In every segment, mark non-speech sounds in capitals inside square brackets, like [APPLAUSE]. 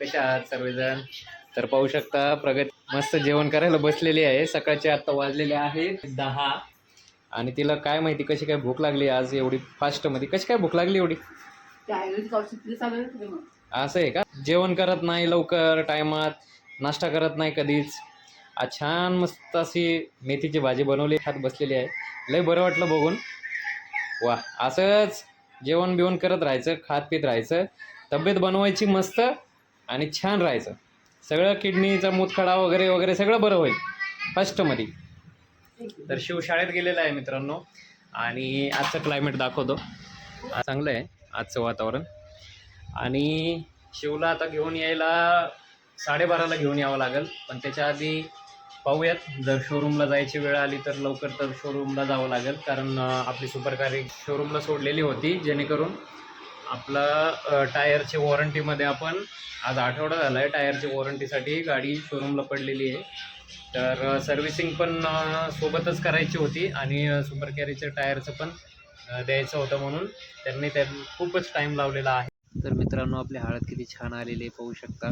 कशा आहात सर्वजण? तर पाहू शकता प्रगती मस्त जेवण करायला बसलेली आहे. सकाळचे आत्ता वाजलेले आहेत दहा. आणि तिला काय माहिती कशी काय भूक लागली आज? एवढी फास्टमध्ये. कशी काय भूक लागली एवढी? असं आहे का? जेवण करत नाही लवकर टायमात. नाश्ता करत नाही कधीच. आज छान मस्त अशी मेथीची भाजी बनवली खात बसलेली आहे. लय बरं वाटलं बघून. वा असंच जेवण बिवण करत राहायचं खात पित राहायचं. तब्येत बनवायची मस्त. आणि छान राहायचं. सगळं किडनीचा मुतखडा वगैरे वगैरे सगळं बरं होईल. फर्स्टमध्ये. तर शिव शाळेत गेलेला आहे मित्रांनो. आणि आजचं क्लायमेट दाखवतो. चांगलं आहे आजचं वातावरण. आणि शिवला आता घेऊन यायला साडेबाराला घेऊन यावं लागेल. पण त्याच्या आधी पाहूयात. जर शोरूमला जायची वेळ आली तर लवकर तर शोरूमला जावं लागेल. कारण आपली सुपरकारी शोरूमला सोडलेली होती जेणेकरून आपला अं, टायरची वॉरंटीमध्ये आपण आज आठवडा झाला आहे टायरची वॉरंटीसाठी गाडी शोरूमला पडलेली आहे. तर सर्व्हिसिंग पण सोबतच करायची होती आणि सुपर कॅरीचं टायरचं पण द्यायचं होतं म्हणून त्यांनी त्या खूपच टाईम लावलेला आहे. तर मित्रांनो आपली हळद किती छान आलेली आहे पाहू शकता.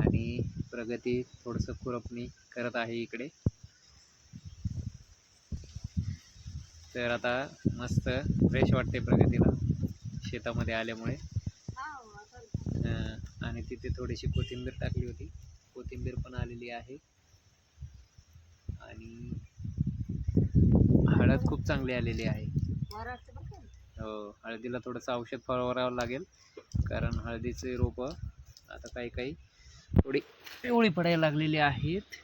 आणि प्रगती थोडंसं खुरपणी करत आहे इकडे. तर आता मस्त फ्रेश वाटते प्रगतीला. शेतामध्ये आल्यामुळे. आणि तिथे थोडीशी कोथिंबीर टाकली होती. कोथिंबीर पण आलेली आहे. आणि हळद खूप चांगली आलेली आहे. हो हळदीला थोडंसं औषध फवारावं लागेल. कारण हळदीचे रोपं आता काही काही थोडी पिवळी पडायला लागलेली आहेत.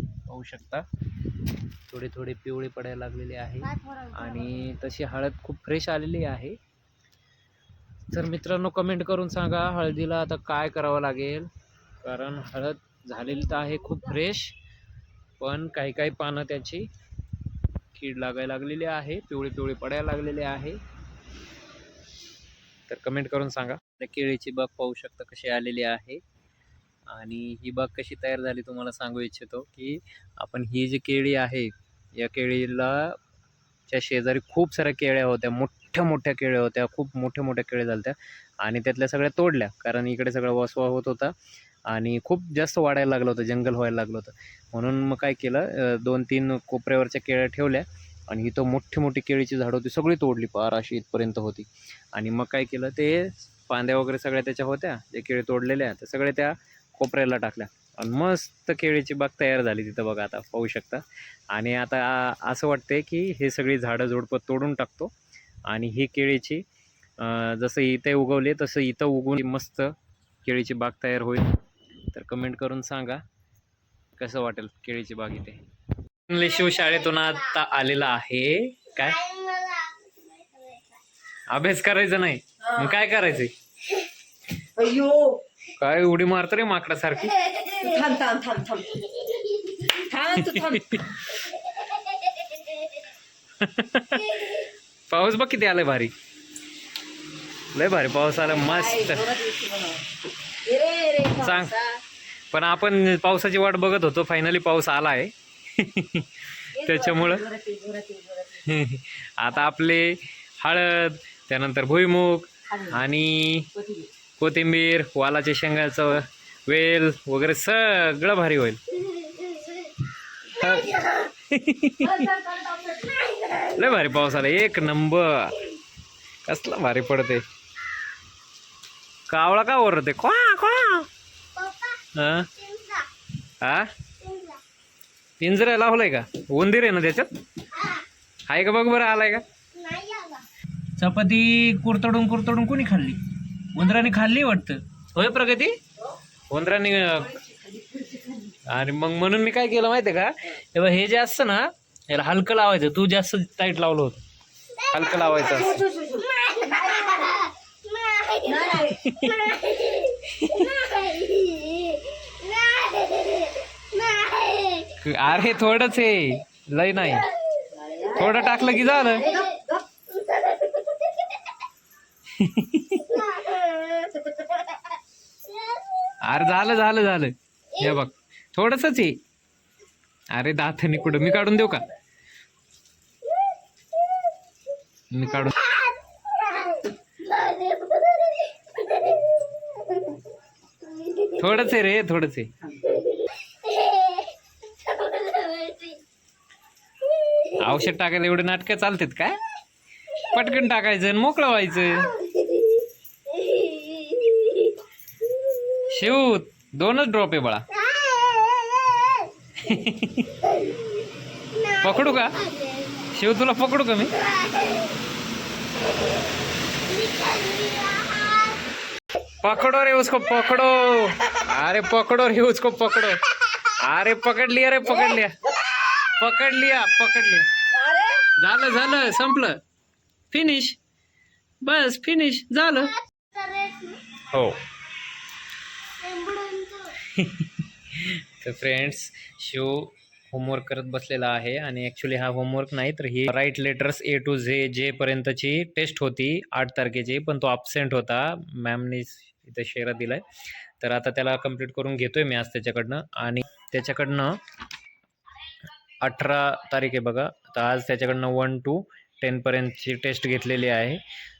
पाहू शकता. थोडे थोडे पिवळे पडायला लागलेले आहे. आणि तशी हळद खूप फ्रेश आलेली आहे. तर मित्रांनो कमेंट करून सांगा हळदीला आता काय करावं लागेल. कारण हळद झालेली तर आहे खूप फ्रेश पण काही काही पानं त्याची कीड लागायला लागलेली आहे पिवळी पिवळी पडायला लागलेली आहे. तर कमेंट करून सांगा. त्या केळीची बाग पाहू शकता कशी आलेली आहे. आणि ही बाग कशी तयार झाली तुम्हाला सांगू इच्छितो की आपण ही जी केळी आहे या केळीला च्या शेजारी खूप साऱ्या केळ्या होत्या मोठ्या मोठ्या मोठ्या केळ्या होत्या खूप मोठ्या मोठ्या केळ्या झाल्या आणि त्यातल्या सगळ्या तोडल्या कारण इकडे सगळं वसवा होत होता आणि खूप जास्त वाढायला लागलं होतं जंगल व्हायला लागलं होतं. म्हणून मग काय केलं दोन तीन कोपऱ्यावरच्या केळ्या ठेवल्या आणि इथं मोठी मोठी केळीची झाडं होती सगळी तोडली पार अशी इथपर्यंत होती. आणि मग काय केलं ते फांद्या वगैरे सगळ्या त्याच्या होत्या जे केळी तोडलेल्या त्या सगळ्या त्या कोपऱ्याला टाकल्या. आणि मस्त केळीची बाग तयार झाली तिथं बघा आता पाहू शकता. आणि आता असं वाटते की हे सगळी झाडं झुडपं तोडून टाकतो. आणि ही केळीची जसं इथे उगवली तसं इथं उगवून मस्त केळीची बाग तयार होईल. तर कमेंट करून सांगा कसं वाटेल केळीची बाग इथे? शिव शाळेतून आता आलेला आहे. काय? अभ्यास करायचा नाही. मग काय करायचंय अयो काय उडी मारतो रे माकडासारखी? थांब. [LAUGHS] पाऊस बघ किती आलाय भारी लय भारी पाऊस आला मस्त सांग. पण आपण पावसाची वाट बघत होतो फायनली पाऊस आला आहे त्याच्यामुळं आता आपले हळद त्यानंतर भुईमुग आणि कोथिंबीर वालाच्या शेंगाचं वेल वगैरे सगळं भारी होईल लय भारी पाऊस आला. एक नंबर. कसला भारी पडते कावळा का ओरडते क्वा क्वा हा? हा? पिंजरा. लावलाय का? उंदीर आहे ना त्याच्यात? आहे का बघ बरं आलाय का? चपाती कुरतडून कुरतडून कोणी खाल्ली? उंदराने खाल्ली वाटतं? होय प्रगती? उंदराने अं, आणि मग म्हणून मी काय केलं माहितीये का? हे जे असतं ना याला हलकं लावायचं. तू जास्त टाईट लावलं होतं. हलकं लावायचं अरे थोडंच आहे लय नाही. थोडं टाकलं की झालं. अरे झालं झालं झालं. हे बघ. थोडस आहे अरे दाताने कुठं? मी काढून देऊ का? मी काढून थोडंच आहे रे थोडंच आहे. औषध टाकायला एवढे नाटकं चालतात काय? पटकन टाकायचं आणि मोकळं व्हायचं. शिव दोनच ड्रॉप आहे बाळा. पकडू का? शिव तुला पकडू का मी? पकड़ो रे उसको पकड़ो. अरे पकड़ो रे उसको पकड़ो. अरे पकड लिया रे पकड लिया पकड लिया पकड लिया झालं झालं संपलं. फिनिश बस फिनिश झालं. हो. [LAUGHS] तर फ्रेंड्स शिव होमवर्क करत बसलेला आहे आणि ॲक्च्युली हा होमवर्क नाही तर ही write letters A to Z जे पर्यंतची टेस्ट होती आठ तारखेची पण तो अब्सेंट होता. मॅमनी इथे शेरा दिलाय. तर आता त्याला कंप्लीट करून घेतोय मी आज त्याच्याकडनं. आणि त्याच्याकडनं अठरा तारीख आहे बघा. तर आज त्याच्याकडनं वन टू टेनपर्यंतची टेस्ट घेतलेली आहे.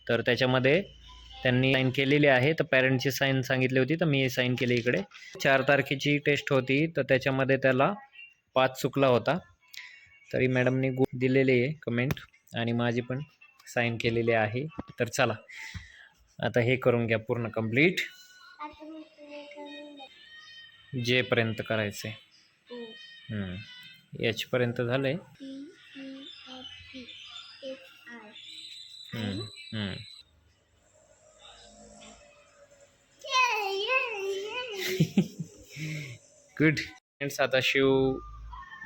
तर त्याच्यामध्ये त्यांनी साईन केलेली आहे. तर पॅरेंटची साईन सांगितली होती तर मी साईन केली इकडे. चार तारखेची टेस्ट होती. तर त्याच्यामध्ये त्याला पाच चुकला होता. तरी मॅडमनी गु दिलेली आहे कमेंट आणि माझी पण साईन केलेली आहे. तर चला आता हे करून घ्या पूर्ण कंप्लीट जेपर्यंत करायचं आहे याचपर्यंत झालं आहे गुड फ्रेंड्स आता शिव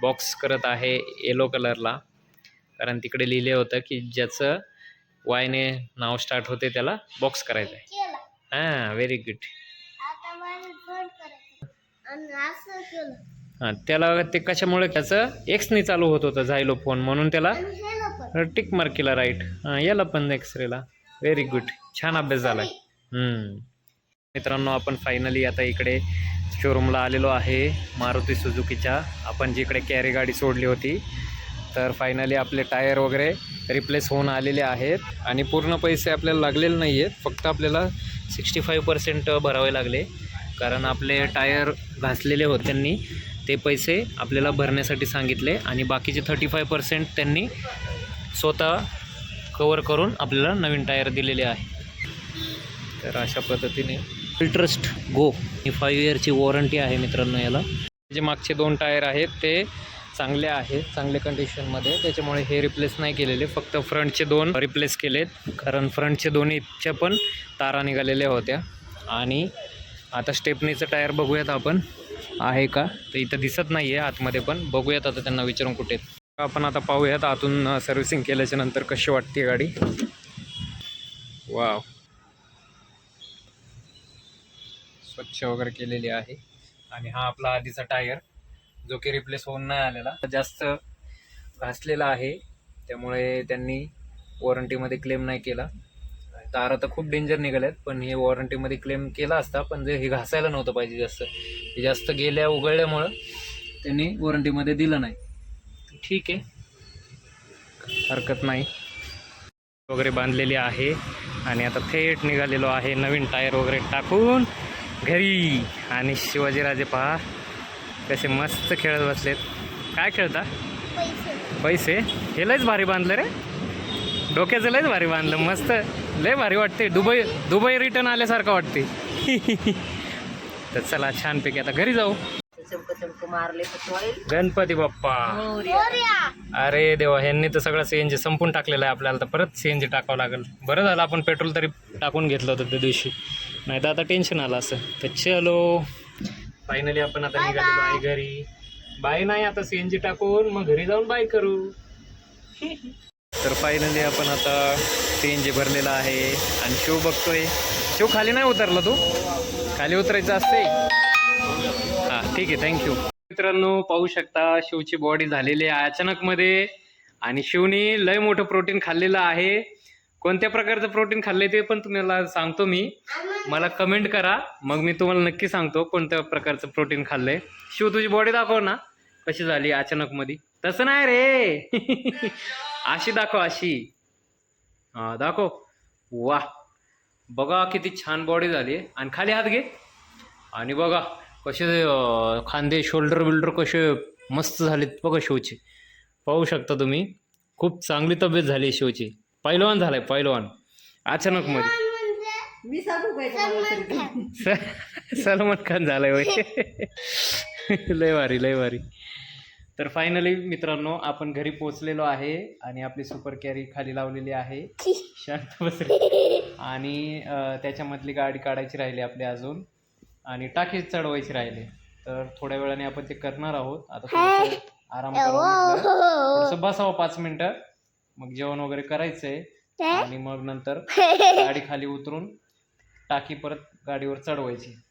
बॉक्स करत आहे येलो कलरला कारण तिकडे लिहिले होतं की ज्याचं वायने नाव स्टार्ट होते त्याला बॉक्स करायचं आहे हां व्हेरी गुड हां त्याला ते कशामुळे त्याचं एक्सने चालू होत होतं झायलो फोन म्हणून त्याला टिक मार्क केला राईट हां याला पण एक्सरेला व्हेरी गुड छान अभ्यास झाला. मित्रांनो आपण फायनली आता इकडे शोरूमला आलेलो आहे मारुती सुजुकीच्या. आपण जिकडे कॅरी गाडी सोडली होती तर फायनली आपले टायर वगैरे रिप्लेस होऊन आलेले आहेत. आणि पूर्ण पैसे आपल्याला लागलेले नाही आहेत फक्त आपल्याला सिक्स्टी फाईव्ह पर्सेंट भरावे लागले. कारण आपले टायर घासलेले होते त्यांनी ते पैसे आपल्याला भरण्यासाठी सांगितले. आणि बाकीचे थर्टी फाय पर्सेंट त्यांनी स्वतः कवर करून आपल्याला नवीन टायर दिलेले आहे. तर अशा पद्धतीने फिल्ट्रस्ट गो ही फाईव्ह इयरची वॉरंटी आहे मित्रांनो याला. जे मागचे दोन टायर आहेत ते चांगले आहेत चांगल्या कंडिशनमध्ये त्याच्यामुळे हे रिप्लेस नाही केलेले फक्त फ्रंटचे दोन रिप्लेस केलेत. कारण फ्रंटचे दोन्हीच्या पण तारा निघालेल्या होत्या. आणि आता स्टेपनीचं टायर बघूयात आपण. आहे का? तर इथं दिसत नाही आहे आतमध्ये पण. बघूयात आता त्यांना विचारून कुठे आपण आता पाहूयात आतून सर्व्हिसिंग केल्याच्यानंतर कशी वाटते गाडी. वाव स्वच्छ वगैरे केलेली आहे. आणि हा आपला आधीचा टायर जो की रिप्लेस होऊन नाही आलेला जास्त घासलेला आहे. त्यामुळे त्यांनी वॉरंटीमध्ये क्लेम नाही केला. तारा तर खूप डेंजर निघाल्यात पण हे वॉरंटीमध्ये क्लेम केला असता पण जे हे घासायला नव्हतं पाहिजे जास्त. हे जास्त गेल्या उघडल्यामुळं त्यांनी वॉरंटीमध्ये दिलं नाही. ठीक आहे. हरकत नाही. वगैरे बांधलेली आहे. आणि आता थेट निघालेलो आहे नवीन टायर वगैरे टाकून. घरी आणि शिवाजीराजे पहा कसे मस्त खेळत बसलेत. काय खेळता? पैसे. हे लयच भारी बांधलं रे. डोक्याचं लयच भारी बांधलं मस्त. लय भारी वाटते दुबई दुबई रिटर्न आल्यासारखं वाटते [LAUGHS] तर चला छानपैकी आता घरी जाऊ. मारले गणपती बाप्पा. अरे देवा ह्यांनी तर सगळं सीएनजी संपून टाकलेलं आहे आपल्याला. तर परत सीएनजी टाकावं लागेल. बरं झालं आपण पेट्रोल तरी टाकून घेतलं होतं त्या दिवशी. नाही तर आता टेन्शन आलं असं. तर चलो. फायनली आपण आता निघालेलो आहे घरी. बाय नाही आता सीएनजी टाकून मग घरी जाऊन बाय करू. [LAUGHS] तर फायनली आपण आता सीएनजी भरलेला आहे आणि शिव बघतोय. शिव खाली नाही उतरला तू? खाली उतरायचं असते हां ठीक आहे थँक्यू मित्रांनो पाहू शकता शिवची बॉडी झालेली आहे अचानकमध्ये. आणि शिवनी लय मोठं प्रोटीन खाल्लेलं आहे. कोणत्या प्रकारचं प्रोटीन खाल्लंय ते पण तुम्हाला सांगतो मी. मला कमेंट करा. मग मी तुम्हाला नक्की सांगतो कोणत्या प्रकारचं प्रोटीन खाल्लंय. शिव तुझी बॉडी दाखव ना. कशी झाली अचानकमध्ये तसं नाही रे. [LAUGHS] अशी दाखव अशी. हा दाखव. वा बघा किती छान बॉडी झाली. आणि खाली हात घे. आणि बघा कसे खांदे शोल्डर बिल्डर कसे मस्त झालेत बघा शिवचे. पाहू शकता तुम्ही. खूप चांगली तब्येत झाली आहे शिवची. पैलवान झालाय पैलवान. अचानक मध्ये मी सांगू काय तुम्हाला तरी? स- सलमान खान झालाय होय. [LAUGHS] लय भारी लय भारी. तर फायनली मित्रांनो आपण घरी पोचलेलो आहे आणि आपली सुपर कॅरी खाली लावलेली आहे. शांत बस रे. आणि अं, त्याच्यामधली गाडी काढायची राहिली आपली अजून. आणि टाकी चढवायची राहिली. तर थोड्या वेळाने आपण ते करणार आहोत. आता थोडंसं आराम करावा म्हटलं. थोडंसं बसावं पाच मिनिटं. मग जेवण वगैरे करायचंय आणि मग नंतर [LAUGHS] गाडी खाली उतरून टाकी परत गाडीवर चढवायची.